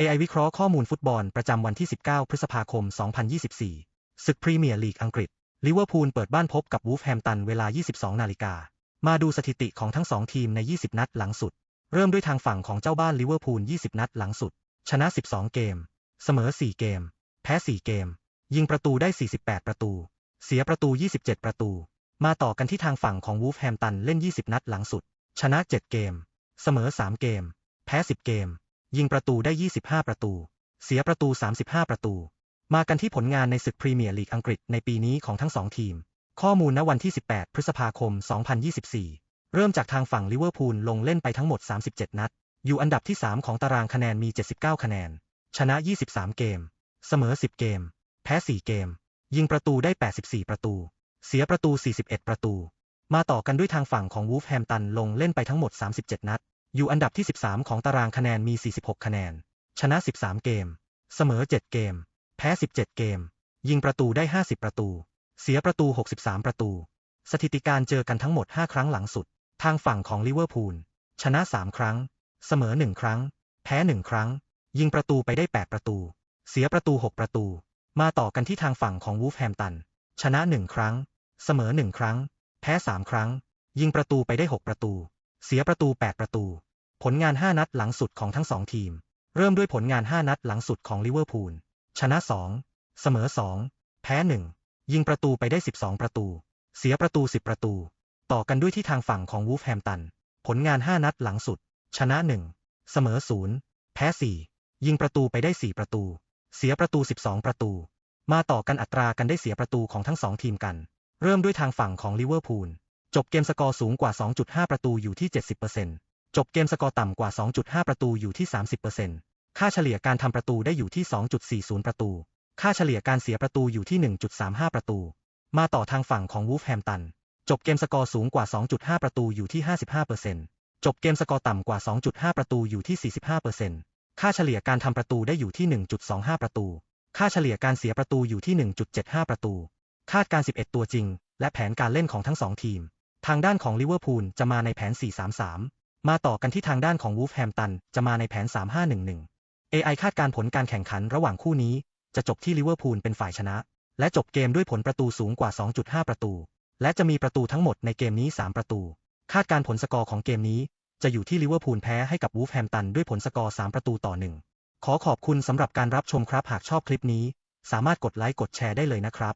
AI วิเคราะห์ข้อมูลฟุตบอลประจำวันที่ 19 พฤษภาคม 2024 ศึกพรีเมียร์ลีกอังกฤษ ลิเวอร์พูลเปิดบ้านพบกับวูฟแฮมตันเวลา 22 นาฬิกา มาดูสถิติของทั้ง 2 ทีมใน 20 นัดหลังสุด เริ่มด้วยทางฝั่งของเจ้าบ้านลิเวอร์พูล 20 นัดหลังสุด ชนะ 12 เกม เสมอ 4 เกม แพ้ 4 เกม ยิงประตูได้ 48 ประตู เสียประตู 27 ประตู มาต่อกันที่ทางฝั่งของวูฟแฮมตันเล่น 20 นัดหลังสุด ชนะ 7 เกม เสมอ 3 เกม แพ้ 10 เกม ยิงประตูได้ 25 ประตู เสียประตู 35 ประตู มากันที่ผลงานในศึกพรีเมียร์ลีกอังกฤษในปีนี้ของทั้งสองทีม ข้อมูลณวันที่ 18 พฤษภาคม 2024 เริ่มจากทางฝั่งลิเวอร์พูลลงเล่นไปทั้งหมด 37 นัด อยู่อันดับที่ 3 ของตารางคะแนนมี 79 คะแนน ชนะ 23 เกม เสมอ 10 เกม แพ้ 4 เกม ยิงประตูได้ 84 ประตู เสียประตู 41 ประตู มาต่อกันด้วยทางฝั่งของวูฟแฮมตันลงเล่นไปทั้งหมด 37 นัด อยู่อันดับที่ 13 ของตารางคะแนนมี 46 คะแนน ชนะ 13 เกม เสมอ 7 เกม แพ้ 17 เกม ยิงประตูได้ 50 ประตู เสียประตู 63 ประตู สถิติการเจอกันทั้งหมด 5 ครั้งหลังสุด ทางฝั่งของลิเวอร์พูล ชนะ 3 ครั้ง เสมอ 1 ครั้ง แพ้ 1 ครั้ง ยิงประตูไปได้ 8 ประตู เสียประตู 6 ประตู มาต่อกันที่ทางฝั่งของวูฟแฮมตัน ชนะ 1 ครั้ง เสมอ 1 ครั้ง แพ้ 3 ครั้ง ยิงประตูไปได้ 6 ประตูเสียประตู 8 ประตู ผลงาน 5 นัดหลังสุดของทั้งสองทีม เริ่มด้วยผลงาน 5 นัดหลังสุดของลิเวอร์พูล ชนะ 2 เสมอ 2 แพ้ 1 ยิงประตูไปได้ 12 ประตู เสียประตู 10 ประตู ต่อกันด้วยที่ทางฝั่งของวูฟแฮมตัน ผลงาน 5 นัดหลังสุด ชนะ 1 เสมอ 0 แพ้ 4 ยิงประตูไปได้ 4 ประตู เสียประตู 12 ประตู มาต่อกันอัตรากันได้เสียประตูของทั้งสองทีมกัน เริ่มด้วยทางฝั่งของลิเวอร์พูล จบเกมสกอร์สูงกว่า 2.5 ประตูอยู่ที่ 70% จบเกมสกอร์ต่ำกว่า 2.5 ประตูอยู่ที่ 30%ค่าเฉลี่ยการทำประตูได้อยู่ที่ 2.40 ประตู ค่าเฉลี่ยการเสียประตูอยู่ที่ 1.35 ประตู มาต่อทางฝั่งของวูฟแฮมตัน จบเกมสกอร์สูงกว่า 2.5 ประตูอยู่ที่ 55%จบเกมสกอร์ต่ำกว่า 2.5 ประตูอยู่ที่ 45%ค่าเฉลี่ยการทำประตูได้อยู่ที่ 1.25 ประตู ค่าเฉลี่ยการเสียประตูอยู่ที่ 1.75 ประตู คาดการ 11 ตัวจริง และแผนการเล่นของทั้งสองทีม ทางด้านของลิเวอร์พูลจะมาในแผน 4-3-3 มาต่อกันที่ทางด้านของวูฟแฮมตันจะมาในแผน 3-5-1-1 AI คาดการผลการแข่งขันระหว่างคู่นี้ จะจบที่ลิเวอร์พูลเป็นฝ่ายชนะ และจบเกมด้วยผลประตูสูงกว่า 2.5 ประตู และจะมีประตูทั้งหมดในเกมนี้ 3 ประตู คาดการผลสกอร์ของเกมนี้จะอยู่ที่ลิเวอร์พูลแพ้ให้กับวูฟแฮมตันด้วยผลสกอร์ 3 ประตูต่อ 1 ขอขอบคุณสำหรับการรับชมครับหากชอบคลิปนี้ สามารถกดไลค์กดแชร์ได้เลยนะครับ